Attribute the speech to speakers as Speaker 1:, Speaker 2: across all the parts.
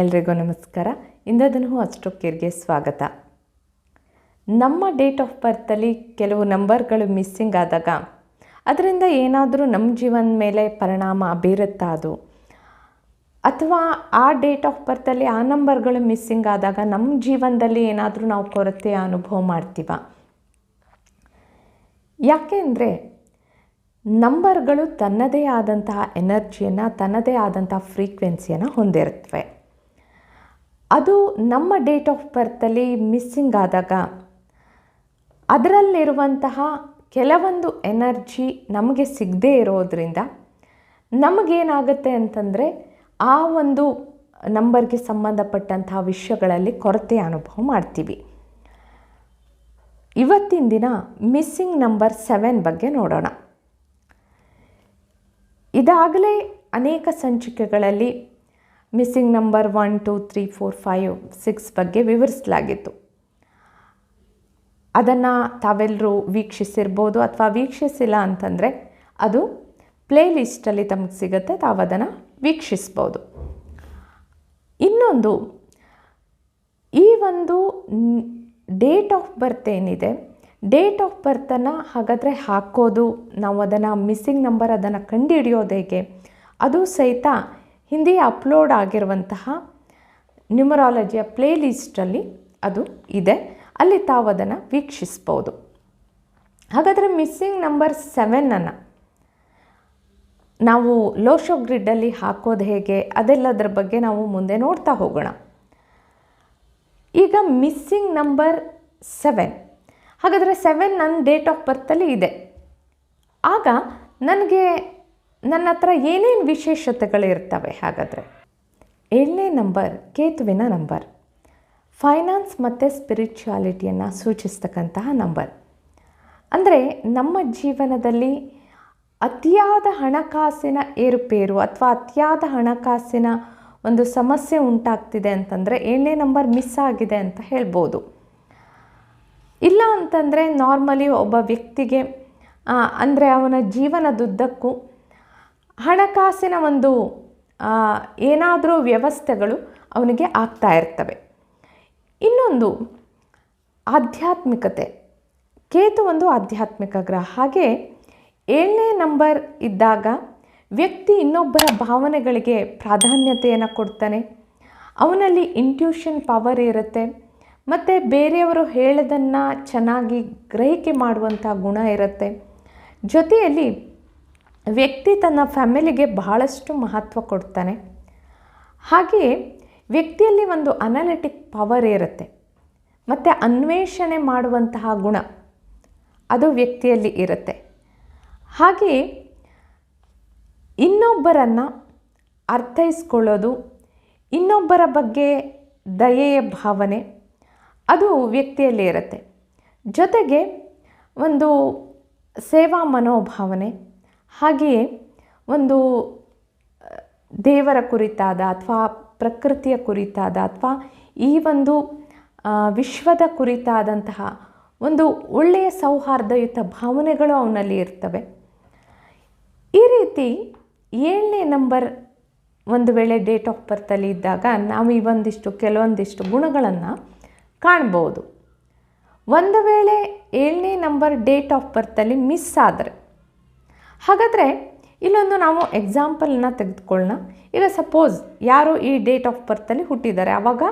Speaker 1: ಎಲ್ರಿಗೂ ನಮಸ್ಕಾರ. ಇಂದದನ್ನು ಅಸ್ಟ್ರೋಕೇರ್ಗೆ ಸ್ವಾಗತ. ನಮ್ಮ ಡೇಟ್ ಆಫ್ ಬರ್ತಲ್ಲಿ ಕೆಲವು ನಂಬರ್ಗಳು ಮಿಸ್ಸಿಂಗ್ ಆದಾಗ ಅದರಿಂದ ಏನಾದರೂ ನಮ್ಮ ಜೀವನ ಮೇಲೆ ಪರಿಣಾಮ ಬೀರುತ್ತಾ ಅದು? ಅಥವಾ ಆ ಡೇಟ್ ಆಫ್ ಬರ್ತಲ್ಲಿ ಆ ನಂಬರ್ಗಳು ಮಿಸ್ಸಿಂಗ್ ಆದಾಗ ನಮ್ಮ ಜೀವನದಲ್ಲಿ ಏನಾದರೂ ನಾವು ಕೊರತೆ ಅನುಭವ ಮಾಡ್ತೀವ? ಯಾಕೆ ಅಂದರೆ ನಂಬರ್ಗಳು ತನ್ನದೇ ಆದಂತಹ ಎನರ್ಜಿಯನ್ನು, ತನ್ನದೇ ಆದಂತಹ ಫ್ರೀಕ್ವೆನ್ಸಿಯನ್ನು ಹೊಂದಿರುತ್ತವೆ ಅದು ನಮ್ಮ ಡೇಟ್ ಆಫ್ ಬರ್ತಲ್ಲಿ ಮಿಸ್ಸಿಂಗ್ ಆದಾಗ ಅದರಲ್ಲಿರುವಂತಹ ಕೆಲವೊಂದು ಎನರ್ಜಿ ನಮಗೆ ಸಿಗದೇ ಇರೋದರಿಂದ ನಮಗೇನಾಗುತ್ತೆ ಅಂತಂದರೆ ಆ ಒಂದು ನಂಬರ್ಗೆ ಸಂಬಂಧಪಟ್ಟಂತಹ ವಿಷಯಗಳಲ್ಲಿ ಕೊರತೆ ಅನುಭವ ಮಾಡ್ತೀವಿ. ಇವತ್ತಿನ ದಿನ ಮಿಸ್ಸಿಂಗ್ ನಂಬರ್ ಸೆವೆನ್ ಬಗ್ಗೆ ನೋಡೋಣ. ಇದಾಗಲೇ ಅನೇಕ ಸಂಚಿಕೆಗಳಲ್ಲಿ missing number one, two, three, four, five, six ಬಗ್ಗೆ ವಿವರಿಸಲಾಗಿತ್ತು. ಅದನ್ನು ತಾವೆಲ್ಲರೂ ವೀಕ್ಷಿಸಿರ್ಬೋದು ಅಥವಾ ವೀಕ್ಷಿಸಿಲ್ಲ ಅಂತಂದರೆ ಅದು ಪ್ಲೇ ಲಿಸ್ಟಲ್ಲಿ ತಮಗೆ ಸಿಗುತ್ತೆ ತಾವು ಅದನ್ನು ವೀಕ್ಷಿಸ್ಬೋದು. ಇನ್ನೊಂದು, ಈ ಒಂದು ಡೇಟ್ ಆಫ್ ಬರ್ತ್ ಏನಿದೆ, ಡೇಟ್ ಆಫ್ ಬರ್ತನ್ನು ಹಾಗಾದರೆ ಹಾಕೋದು ನಾವು ಅದನ್ನು ಮಿಸ್ಸಿಂಗ್ ನಂಬರ್ ಅದನ್ನು ಕಂಡುಹಿಡಿಯೋದು ಹೇಗೆ, ಅದು ಸಹಿತ ಹಿಂದೆ ಅಪ್ಲೋಡ್ ಆಗಿರುವಂತಹ ನ್ಯೂಮರಾಲಜಿಯ ಪ್ಲೇ ಲಿಸ್ಟಲ್ಲಿ ಅದು ಇದೆ. ಅಲ್ಲಿ ತಾವು ಅದನ್ನು ವೀಕ್ಷಿಸ್ಬೋದು. ಹಾಗಾದರೆ ಮಿಸ್ಸಿಂಗ್ ನಂಬರ್ ಸೆವೆನನ್ನು ನಾವು ಲೋಶೋ ಗ್ರಿಡ್ಡಲ್ಲಿ ಹಾಕೋದು ಹೇಗೆ? ಅದೆಲ್ಲದರ ಬಗ್ಗೆ ನಾವು ಮುಂದೆ ನೋಡ್ತಾ ಹೋಗೋಣ. ಈಗ ಮಿಸ್ಸಿಂಗ್ ನಂಬರ್ ಸೆವೆನ್. ಹಾಗಾದರೆ ಸೆವೆನ್ ನನ್ನ ಡೇಟ್ ಆಫ್ ಬರ್ತಲ್ಲಿ ಇದೆ. ಆಗ ನನಗೆ ನನ್ನ ಹತ್ರ ಏನೇನು ವಿಶೇಷತೆಗಳಿರ್ತವೆ ಹಾಗಾದರೆ? ಏಳನೇ ನಂಬರ್, ಕೇತುವಿನ ನಂಬರ್. ಫೈನಾನ್ಸ್ ಮತ್ತು ಸ್ಪಿರಿಚುಯಾಲಿಟಿಯನ್ನು ಸೂಚಿಸ್ತಕ್ಕಂತಹ ನಂಬರ್. ಅಂದರೆ ನಮ್ಮ ಜೀವನದಲ್ಲಿ ಅತಿಯಾದ ಹಣಕಾಸಿನ ಏರುಪೇರು ಅಥವಾ ಅತಿಯಾದ ಹಣಕಾಸಿನ ಒಂದು ಸಮಸ್ಯೆ ಉಂಟಾಗ್ತಿದೆ ಅಂತಂದರೆ ಏಳನೇ ನಂಬರ್ ಮಿಸ್ ಆಗಿದೆ ಅಂತ ಹೇಳ್ಬೋದು. ಇಲ್ಲ ಅಂತಂದರೆ ನಾರ್ಮಲಿ ಒಬ್ಬ ವ್ಯಕ್ತಿಗೆ ಅಂದರೆ ಅವನ ಜೀವನದುದ್ದಕ್ಕೂ ಹಣಕಾಸಿನ ಒಂದು ಏನಾದರೂ ವ್ಯವಸ್ಥೆಗಳು ಅವನಿಗೆ ಆಗ್ತಾ ಇರ್ತವೆ. ಇನ್ನೊಂದು, ಆಧ್ಯಾತ್ಮಿಕತೆ. ಕೇತು ಒಂದು ಆಧ್ಯಾತ್ಮಿಕ ಗ್ರಹ. ಹಾಗೆ ಏಳನೇ ನಂಬರ್ ಇದ್ದಾಗ ವ್ಯಕ್ತಿ ಇನ್ನೊಬ್ಬರ ಭಾವನೆಗಳಿಗೆ ಪ್ರಾಧಾನ್ಯತೆಯನ್ನು ಕೊಡ್ತಾನೆ. ಅವನಲ್ಲಿ ಇಂಟ್ಯೂಷನ್ ಪವರ್ ಇರುತ್ತೆ. ಮತ್ತು ಬೇರೆಯವರು ಹೇಳೋದನ್ನು ಚೆನ್ನಾಗಿ ಗ್ರಹಿಕೆ ಮಾಡುವಂಥ ಗುಣ ಇರುತ್ತೆ. ಜೊತೆಯಲ್ಲಿ ವ್ಯಕ್ತಿ ತನ್ನ ಫ್ಯಾಮಿಲಿಗೆ ಬಹಳಷ್ಟು ಮಹತ್ವ ಕೊಡ್ತಾನೆ. ಹಾಗೆಯೇ ವ್ಯಕ್ತಿಯಲ್ಲಿ ಒಂದು ಅನಾಲಿಟಿಕ್ ಪವರ್ ಇರುತ್ತೆ. ಮತ್ತು ಅನ್ವೇಷಣೆ ಮಾಡುವಂತಹ ಗುಣ ಅದು ವ್ಯಕ್ತಿಯಲ್ಲಿ ಇರುತ್ತೆ. ಹಾಗೆ ಇನ್ನೊಬ್ಬರನ್ನು ಅರ್ಥೈಸ್ಕೊಳ್ಳೋದು, ಇನ್ನೊಬ್ಬರ ಬಗ್ಗೆ ದಯೆಯ ಭಾವನೆ ಅದು ವ್ಯಕ್ತಿಯಲ್ಲಿ ಇರುತ್ತೆ. ಜೊತೆಗೆ ಒಂದು ಸೇವಾ ಮನೋಭಾವನೆ ಹಾಗೆಯೇ ಒಂದು ದೇವರ ಕುರಿತಾದ ಅಥವಾ ಪ್ರಕೃತಿಯ ಕುರಿತಾದ ಅಥವಾ ಈ ಒಂದು ವಿಶ್ವದ ಕುರಿತಾದಂತಹ ಒಂದು ಒಳ್ಳೆಯ ಸೌಹಾರ್ದಯುತ ಭಾವನೆಗಳು ಅವನಲ್ಲಿ ಇರ್ತವೆ. ಈ ರೀತಿ ಏಳನೇ ನಂಬರ್ ಒಂದು ವೇಳೆ ಡೇಟ್ ಆಫ್ ಬರ್ತಲ್ಲಿ ಇದ್ದಾಗ ನಾವು ಈ ಒಂದಿಷ್ಟು, ಕೆಲವೊಂದಿಷ್ಟು ಗುಣಗಳನ್ನು ಕಾಣ್ಬೋದು. ಒಂದು ವೇಳೆ ಏಳನೇ ನಂಬರ್ ಡೇಟ್ ಆಫ್ ಬರ್ತಲ್ಲಿ ಮಿಸ್ ಆದರೆ ಹಾಗಾದರೆ ಇಲ್ಲೊಂದು ನಾವು ಎಕ್ಸಾಂಪಲ್ನ ತೆಗೆದುಕೊಳ್ಳೋಣ. ಈಗ ಸಪೋಸ್ ಯಾರು ಈ ಡೇಟ್ ಆಫ್ ಬರ್ತಲ್ಲಿ ಹುಟ್ಟಿದ್ದಾರೆ. ಆವಾಗ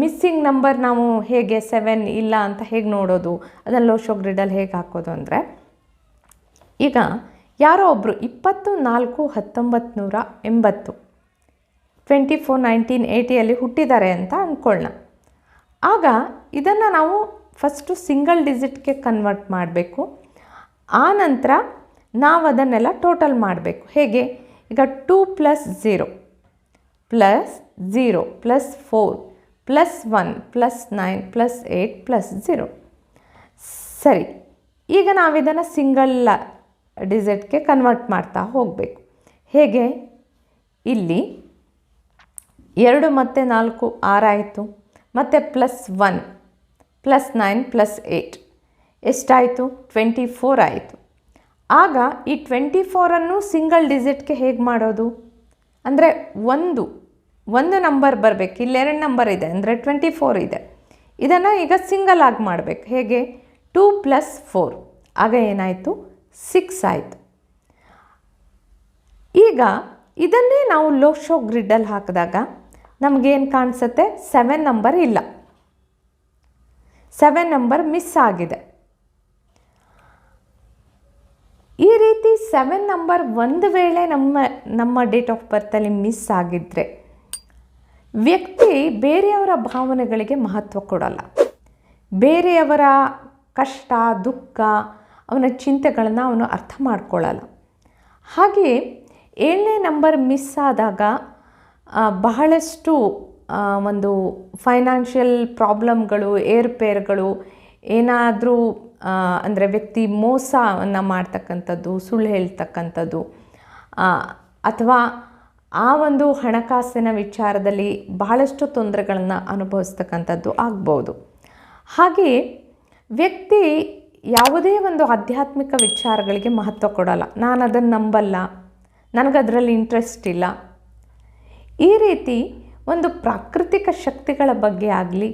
Speaker 1: ಮಿಸ್ಸಿಂಗ್ ನಂಬರ್ ನಾವು ಹೇಗೆ ಸೆವೆನ್ ಇಲ್ಲ ಅಂತ ಹೇಗೆ ನೋಡೋದು? ಅದನ್ನು ಲೋಶೋ ಗ್ರಿಡಲ್ಲಿ ಹೇಗೆ ಹಾಕೋದು ಅಂದರೆ, ಈಗ ಯಾರೋ ಒಬ್ಬರು ಇಪ್ಪತ್ತು, ನಾಲ್ಕು ಹತ್ತೊಂಬತ್ತು ನೂರ ಎಂಬತ್ತು ಟ್ವೆಂಟಿ ಫೋರ್ ನೈನ್ಟೀನ್ ಏಯ್ಟಿಯಲ್ಲಿ ಹುಟ್ಟಿದ್ದಾರೆ ಅಂತ ಅಂದ್ಕೊಳ್ಳೋಣ ಆಗ ಇದನ್ನು ನಾವು ಫಸ್ಟು ಸಿಂಗಲ್ ಡಿಜಿಟ್ಗೆ ಕನ್ವರ್ಟ್ ಮಾಡಬೇಕು. ಆ ನಂತರ ನಾವು ಅದನ್ನೆಲ್ಲ ಟೋಟಲ್ ಮಾಡಬೇಕು. ಹೇಗೆ? ಈಗ two plus zero plus zero plus four plus one plus nine plus eight plus zero ಸರಿ, ಈಗ ನಾವಿದನ್ನು ಸಿಂಗಲ್ ಡಿಜಿಟ್ಗೆ ಕನ್ವರ್ಟ್ ಮಾಡ್ತಾ ಹೋಗಬೇಕು. ಹೇಗೆ? ಇಲ್ಲಿ ಎರಡು ಮತ್ತು ನಾಲ್ಕು ಆರಾಯಿತು, ಮತ್ತು plus one plus nine plus eight ಎಷ್ಟಾಯಿತು? ಟ್ವೆಂಟಿ ಫೋರ್ ಆಯಿತು. ಆಗ ಈ ಟ್ವೆಂಟಿ ಫೋರನ್ನು ಸಿಂಗಲ್ ಡಿಜಿಟ್ಗೆ ಹೇಗೆ ಮಾಡೋದು? ಅಂದರೆ ಒಂದು ಒಂದು ನಂಬರ್ ಬರಬೇಕು. ಇಲ್ಲಿ ಎರಡು ನಂಬರ್ ಇದೆ, ಅಂದರೆ ಟ್ವೆಂಟಿ ಫೋರ್ ಇದೆ. ಇದನ್ನು ಈಗ ಸಿಂಗಲ್ ಆಗಿ ಮಾಡಬೇಕು. ಹೇಗೆ? ಟೂ ಪ್ಲಸ್ ಫೋರ್ ಆಗ ಏನಾಯಿತು? ಸಿಕ್ಸ್ ಆಯಿತು. ಈಗ ಇದನ್ನೇ ನಾವು ಲೋ ಶೋ ಗ್ರಿಡ್ಡಲ್ಲಿ ಹಾಕಿದಾಗ ನಮಗೇನು ಕಾಣಿಸುತ್ತೆ? ಸೆವೆನ್ ನಂಬರ್ ಇಲ್ಲ. ಸೆವೆನ್ ನಂಬರ್ ಮಿಸ್ ಆಗಿದೆ ಈ ರೀತಿ ಸೆವೆನ್ ನಂಬರ್ ಒಂದು ವೇಳೆ ನಮ್ಮ ನಮ್ಮ ಡೇಟ್ ಆಫ್ ಬರ್ತಲ್ಲಿ ಮಿಸ್ ಆಗಿದ್ದರೆ ವ್ಯಕ್ತಿ ಬೇರೆಯವರ ಭಾವನೆಗಳಿಗೆ ಮಹತ್ವ ಕೊಡಲ್ಲ. ಬೇರೆಯವರ ಕಷ್ಟ, ದುಃಖ, ಅವನ ಚಿಂತೆಗಳನ್ನು ಅವನು ಅರ್ಥ ಮಾಡ್ಕೊಳ್ಳಲ್ಲ. ಹಾಗೆಯೇ ಏಳನೇ ನಂಬರ್ ಮಿಸ್ ಆದಾಗ ಬಹಳಷ್ಟು ಒಂದು ಫೈನಾನ್ಷಿಯಲ್ ಪ್ರಾಬ್ಲಮ್ಗಳು ಏರ್ಪೇರ್ಗಳು ಏನಾದರೂ ಅಂದರೆ ವ್ಯಕ್ತಿ ಮೋಸವನ್ನು ಮಾಡ್ತಕ್ಕಂಥದ್ದು, ಸುಳ್ಳು ಹೇಳ್ತಕ್ಕಂಥದ್ದು ಅಥವಾ ಆ ಒಂದು ಹಣಕಾಸಿನ ವಿಚಾರದಲ್ಲಿ ಬಹಳಷ್ಟು ತೊಂದರೆಗಳನ್ನು ಅನುಭವಿಸ್ತಕ್ಕಂಥದ್ದು ಆಗ್ಬೋದು. ಹಾಗೆಯೇ ವ್ಯಕ್ತಿ ಯಾವುದೇ ಒಂದು ಆಧ್ಯಾತ್ಮಿಕ ವಿಚಾರಗಳಿಗೆ ಮಹತ್ವ ಕೊಡಲ್ಲ. ನಾನು ಅದನ್ನು ನಂಬಲ್ಲ, ನನಗದರಲ್ಲಿ ಇಂಟ್ರೆಸ್ಟ್ ಇಲ್ಲ. ಈ ರೀತಿ ಒಂದು ಪ್ರಾಕೃತಿಕ ಶಕ್ತಿಗಳ ಬಗ್ಗೆ ಆಗಲಿ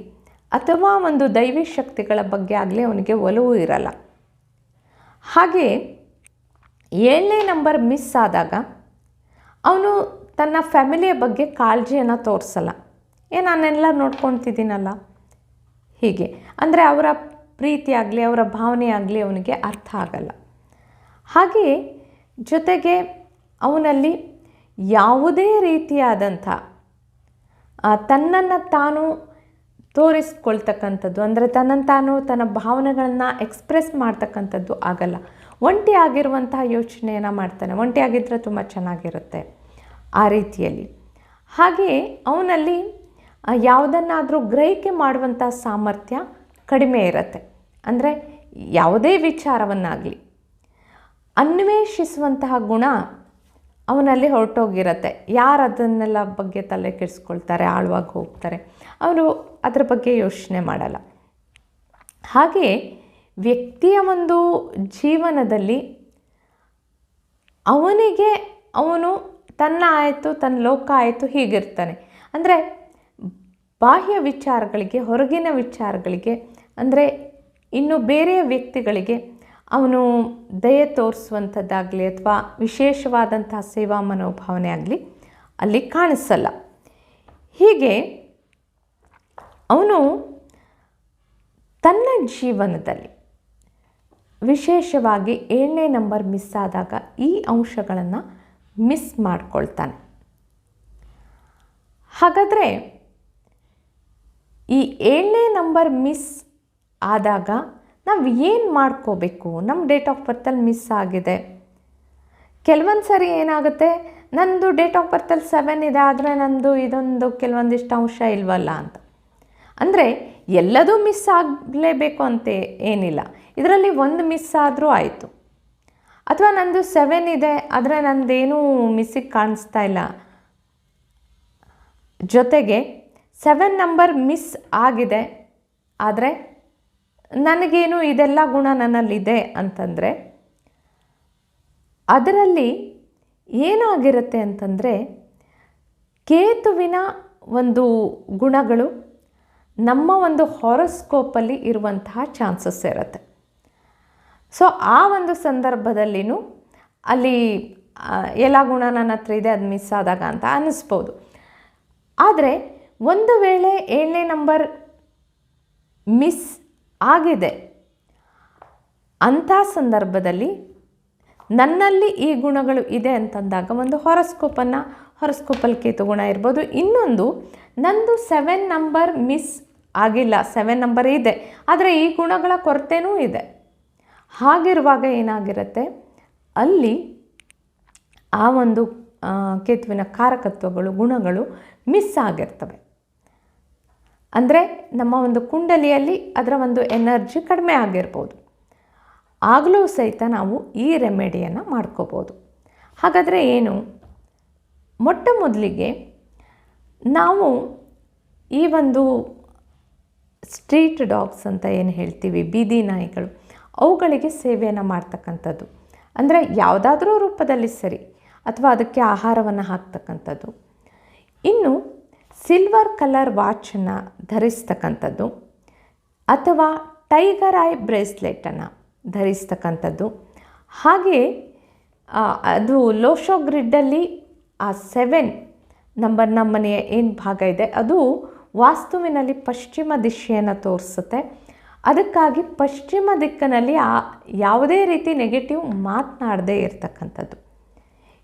Speaker 1: ಅಥವಾ ಒಂದು ದೈವಿ ಶಕ್ತಿಗಳ ಬಗ್ಗೆ ಆಗಲಿ ಅವನಿಗೆ ಒಲವು ಇರಲ್ಲ. ಹಾಗೆ ಏಳನೇ ನಂಬರ್ ಮಿಸ್ ಆದಾಗ ಅವನು ತನ್ನ ಫ್ಯಾಮಿಲಿಯ ಬಗ್ಗೆ ಕಾಳಜಿಯನ್ನು ತೋರಿಸಲ್ಲ. ಏ, ನಾನೆಲ್ಲ ನೋಡ್ಕೊತಿದ್ದೀನಲ್ಲ. ಹೀಗೆ. ಅಂದರೆ ಅವರ ಪ್ರೀತಿ ಆಗಲಿ, ಅವರ ಭಾವನೆ ಆಗಲಿ ಅವನಿಗೆ ಅರ್ಥ ಆಗಲ್ಲ. ಹಾಗೆಯೇ ಜೊತೆಗೆ ಅವನಲ್ಲಿ ಯಾವುದೇ ರೀತಿಯಾದಂಥ ತನ್ನನ್ನು ತಾನು ತೋರಿಸ್ಕೊಳ್ತಕ್ಕಂಥದ್ದು. ಅಂದರೆ ತನ್ನನ್ನು ತಾನು ತನ್ನ ಭಾವನೆಗಳನ್ನ ಎಕ್ಸ್ಪ್ರೆಸ್ ಮಾಡ್ತಕ್ಕಂಥದ್ದು ಆಗಲ್ಲ. ಒಂಟಿ ಆಗಿರುವಂತಹ ಯೋಚನೆಯನ್ನು ಮಾಡ್ತಾನೆ. ಒಂಟಿ ಆಗಿದ್ದರೆ ತುಂಬ ಚೆನ್ನಾಗಿರುತ್ತೆ ಆ ರೀತಿಯಲ್ಲಿ. ಹಾಗೆ ಅವನಲ್ಲಿ ಯಾವುದನ್ನಾದರೂ ಗ್ರಹಿಕೆ ಮಾಡುವಂಥ ಸಾಮರ್ಥ್ಯ ಕಡಿಮೆ ಇರುತ್ತೆ. ಅಂದರೆ ಯಾವುದೇ ವಿಚಾರವನ್ನಾಗಲಿ, ಅನ್ವೇಷಿಸುವಂತಹ ಗುಣ ಅವನಲ್ಲಿ ಹೊರಟೋಗಿರತ್ತೆ. ಯಾರು ಅದನ್ನೆಲ್ಲ ಬಗ್ಗೆ ತಲೆ ಕೆಡಿಸ್ಕೊಳ್ತಾರೆ, ಆಳವಾಗಿ ಹೋಗ್ತಾರೆ, ಅವರು ಅದ್ರ ಬಗ್ಗೆ ಯೋಚನೆ ಮಾಡಲ್ಲ. ಹಾಗೆಯೇ ವ್ಯಕ್ತಿಯ ಒಂದು ಜೀವನದಲ್ಲಿ ಅವನಿಗೆ ಅವನು ತನ್ನ ಆಯಿತು, ತನ್ನ ಲೋಕ ಆಯಿತು ಹೀಗಿರ್ತಾನೆ. ಅಂದರೆ ಬಾಹ್ಯ ವಿಚಾರಗಳಿಗೆ, ಹೊರಗಿನ ವಿಚಾರಗಳಿಗೆ, ಅಂದರೆ ಇನ್ನು ಬೇರೆಯ ವ್ಯಕ್ತಿಗಳಿಗೆ ಅವನು ದಯೆ ತೋರಿಸುವಂಥದ್ದಾಗಲಿ ಅಥವಾ ವಿಶೇಷವಾದಂತಹ ಸೇವಾ ಮನೋಭಾವನೆ ಆಗಲಿ ಅಲ್ಲಿ ಕಾಣಿಸಲ್ಲ. ಹೀಗೆ ಅವನು ತನ್ನ ಜೀವನದಲ್ಲಿ ವಿಶೇಷವಾಗಿ ಏಳನೇ ನಂಬರ್ ಮಿಸ್ ಆದಾಗ ಈ ಅಂಶಗಳನ್ನು ಮಿಸ್ ಮಾಡ್ಕೊಳ್ತಾನೆ. ಹಾಗಾದರೆ ಈ ಏಳನೇ ನಂಬರ್ ಮಿಸ್ ಆದಾಗ ನಾವು ಏನು ಮಾಡ್ಕೋಬೇಕು? ನಮ್ಮ ಡೇಟ್ ಆಫ್ ಬರ್ತಲ್ಲಿ ಮಿಸ್ ಆಗಿದೆ. ಕೆಲವೊಂದು ಸರಿ ಏನಾಗುತ್ತೆ? ನಂದು ಡೇಟ್ ಆಫ್ ಬರ್ತಲ್ಲಿ ಸೆವೆನ್ ಇದೆ, ಆದರೆ ನಂದು ಇದೊಂದು ಕೆಲವೊಂದಿಷ್ಟು ಅಂಶ ಇಲ್ವಲ್ಲ ಅಂತ. ಅಂದರೆ ಎಲ್ಲದೂ ಮಿಸ್ ಆಗಲೇಬೇಕು ಅಂತ ಏನಿಲ್ಲ. ಇದರಲ್ಲಿ ಒಂದು ಮಿಸ್ ಆದರೂ ಆಯಿತು. ಅಥವಾ ನಂದು ಸೆವೆನ್ ಇದೆ, ಆದರೆ ನಂದೇನೂ ಮಿಸ್ಸಿಗೆ ಕಾಣಿಸ್ತಾ ಇಲ್ಲ. ಜೊತೆಗೆ ಸೆವೆನ್ ನಂಬರ್ ಮಿಸ್ ಆಗಿದೆ, ಆದರೆ ನನಗೇನು ಇದೆಲ್ಲ ಗುಣ ನನ್ನಲ್ಲಿದೆ ಅಂತಂದರೆ, ಅದರಲ್ಲಿ ಏನಾಗಿರುತ್ತೆ ಅಂತಂದರೆ, ಕೇತುವಿನ ಒಂದು ಗುಣಗಳು ನಮ್ಮ ಒಂದು ಹಾರಸ್ಕೋಪಲ್ಲಿ ಇರುವಂತಹ ಚಾನ್ಸಸ್ ಇರುತ್ತೆ. ಸೊ ಆ ಒಂದು ಸಂದರ್ಭದಲ್ಲಿನೂ ಅಲ್ಲಿ ಎಲ್ಲ ಗುಣ ನನ್ನ ಹತ್ರ ಇದೆ, ಅದು ಮಿಸ್ ಆದಾಗ ಅಂತ ಅನ್ನಿಸ್ಬೋದು ಆದರೆ, ಒಂದು ವೇಳೆ ಏಳನೇ ನಂಬರ್ ಮಿಸ್ ಆಗಿದೆ. ಅಂಥ ಸಂದರ್ಭದಲ್ಲಿ ನನ್ನಲ್ಲಿ ಈ ಗುಣಗಳು ಇದೆ ಅಂತಂದಾಗ ಒಂದು ಹೊರಸ್ಕೋಪನ್ನು ಹೊರಸ್ಕೋಪಲ್ಲಿ ಕೇತು ಗುಣ ಇರ್ಬೋದು. ಇನ್ನೊಂದು, ನಂದು ಸೆವೆನ್ ನಂಬರ್ ಮಿಸ್ ಆಗಿಲ್ಲ. ಸೆವೆನ್ ನಂಬರ್ ಇದೆ. ಆದರೆ ಈ ಗುಣಗಳ ಕೊರತೆನೂ ಇದೆ. ಹಾಗಿರುವಾಗ ಏನಾಗಿರುತ್ತೆ? ಅಲ್ಲಿ ಆ ಒಂದು ಕೇತುವಿನ ಕಾರಕತ್ವಗಳು, ಗುಣಗಳು ಮಿಸ್ ಆಗಿರ್ತವೆ. ಅಂದರೆ ನಮ್ಮ ಒಂದು ಕುಂಡಲಿಯಲ್ಲಿ ಅದರ ಒಂದು ಎನರ್ಜಿ ಕಡಿಮೆ ಆಗಿರ್ಬೋದು. ಆಗಲೂ ಸಹಿತ ನಾವು ಈ ರೆಮೆಡಿಯನ್ನು ಮಾಡ್ಕೋಬೋದು. ಹಾಗಾದರೆ ಏನು? ಮೊಟ್ಟ ಮೊದಲಿಗೆ ನಾವು ಈ ಒಂದು ಸ್ಟ್ರೀಟ್ ಡಾಗ್ಸ್ ಅಂತ ಏನು ಹೇಳ್ತೀವಿ, ಬೀದಿ ನಾಯಿಗಳು, ಅವುಗಳಿಗೆ ಸೇವೆಯನ್ನು ಮಾಡ್ತಕ್ಕಂಥದ್ದು. ಅಂದರೆ ಯಾವುದಾದ್ರೂ ರೂಪದಲ್ಲಿ ಸರಿ, ಅಥವಾ ಅದಕ್ಕೆ ಆಹಾರವನ್ನು ಹಾಕ್ತಕ್ಕಂಥದ್ದು. ಇನ್ನು ಸಿಲ್ವರ್ ಕಲರ್ ವಾಚನ್ನು ಧರಿಸ್ತಕ್ಕಂಥದ್ದು ಅಥವಾ ಟೈಗರ್ ಐ ಬ್ರೇಸ್ಲೆಟನ್ನು ಧರಿಸ್ತಕ್ಕಂಥದ್ದು. ಹಾಗೆ ಅದು ಲೋಶೋ ಗ್ರಿಡ್ಡಲ್ಲಿ ಆ ಸೆವೆನ್ ನಂಬರ್ ನಮ್ಮನೆಯ ಏನು ಭಾಗ ಇದೆ, ಅದು ವಾಸ್ತುವಿನಲ್ಲಿ ಪಶ್ಚಿಮ ದಿಶೆಯನ್ನು ತೋರಿಸುತ್ತೆ. ಅದಕ್ಕಾಗಿ ಪಶ್ಚಿಮ ದಿಕ್ಕಿನಲ್ಲಿ ಆ ಯಾವುದೇ ರೀತಿ ನೆಗೆಟಿವ್ ಮಾತನಾಡದೇ ಇರತಕ್ಕಂಥದ್ದು.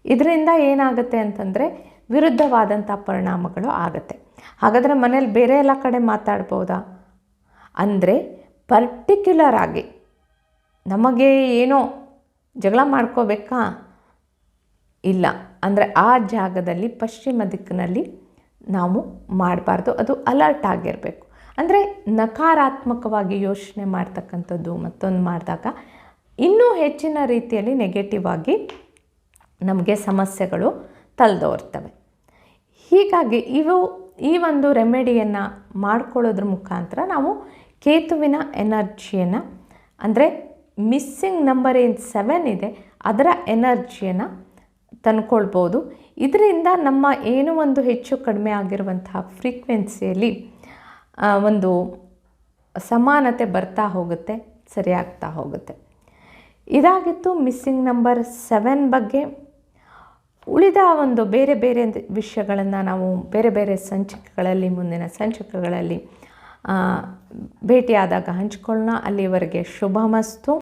Speaker 1: ಇದರಿಂದ ಏನಾಗುತ್ತೆ ಅಂತಂದರೆ ವಿರುದ್ಧವಾದಂಥ ಪರಿಣಾಮಗಳು ಆಗುತ್ತೆ. ಹಾಗಾದರೆ ಮನೇಲಿ ಬೇರೆ ಎಲ್ಲ ಕಡೆ ಮಾತಾಡ್ಬೋದಾ? ಅಂದರೆ ಪರ್ಟಿಕ್ಯುಲರ್ ಆಗಿ ನಮಗೆ ಏನೋ ಜಗಳ ಮಾಡ್ಕೋಬೇಕಾ? ಇಲ್ಲ. ಅಂದರೆ ಆ ಜಾಗದಲ್ಲಿ, ಪಶ್ಚಿಮ ದಿಕ್ಕಿನಲ್ಲಿ ನಾವು ಮಾಡಬಾರ್ದು. ಅದು ಅಲರ್ಟ್ ಆಗಿರಬೇಕು. ಅಂದರೆ ನಕಾರಾತ್ಮಕವಾಗಿ ಯೋಚನೆ ಮಾಡ್ತಕ್ಕಂಥದ್ದು ಮತ್ತೊಂದು ಮಾಡಿದಾಗ ಇನ್ನೂ ಹೆಚ್ಚಿನ ರೀತಿಯಲ್ಲಿ ನೆಗೆಟಿವ್ ಆಗಿ ನಮಗೆ ಸಮಸ್ಯೆಗಳು ತಲೆದೋರ್ತವೆ. ಹೀಗಾಗಿ ಇವು, ಈ ಒಂದು ರೆಮೆಡಿಯನ್ನು ಮಾಡ್ಕೊಳ್ಳೋದ್ರ ಮುಖಾಂತರ ನಾವು ಕೇತುವಿನ ಎನರ್ಜಿಯನ್ನು, ಅಂದರೆ ಮಿಸ್ಸಿಂಗ್ ನಂಬರ್ ಏನು ಸೆವೆನ್ ಇದೆ, ಅದರ ಎನರ್ಜಿಯನ್ನು ತಂದ್ಕೊಳ್ಬೋದು. ಇದರಿಂದ ನಮ್ಮ ಏನೋ ಒಂದು ಹೆಚ್ಚು ಕಡಿಮೆ ಆಗಿರುವಂತಹ ಫ್ರೀಕ್ವೆನ್ಸಿಯಲ್ಲಿ ಒಂದು ಸಮಾನತೆ ಬರ್ತಾ ಹೋಗುತ್ತೆ, ಸರಿಯಾಗ್ತಾ ಹೋಗುತ್ತೆ. ಇದಾಗಿತ್ತು ಮಿಸ್ಸಿಂಗ್ ನಂಬರ್ ಸೆವೆನ್ ಬಗ್ಗೆ ಉಳಿದ ಒಂದು ಬೇರೆ ಬೇರೆ ವಿಷಯಗಳನ್ನು ನಾವು ಬೇರೆ ಬೇರೆ ಸಂಚಿಕೆಗಳಲ್ಲಿ, ಮುಂದಿನ ಸಂಚಿಕೆಗಳಲ್ಲಿ ಭೇಟಿಯಾದಾಗ ಹಂಚಿಕೊಳ್ಳೋಣ. ಅಲ್ಲಿವರೆಗೆ ಶುಭಮಸ್ತು.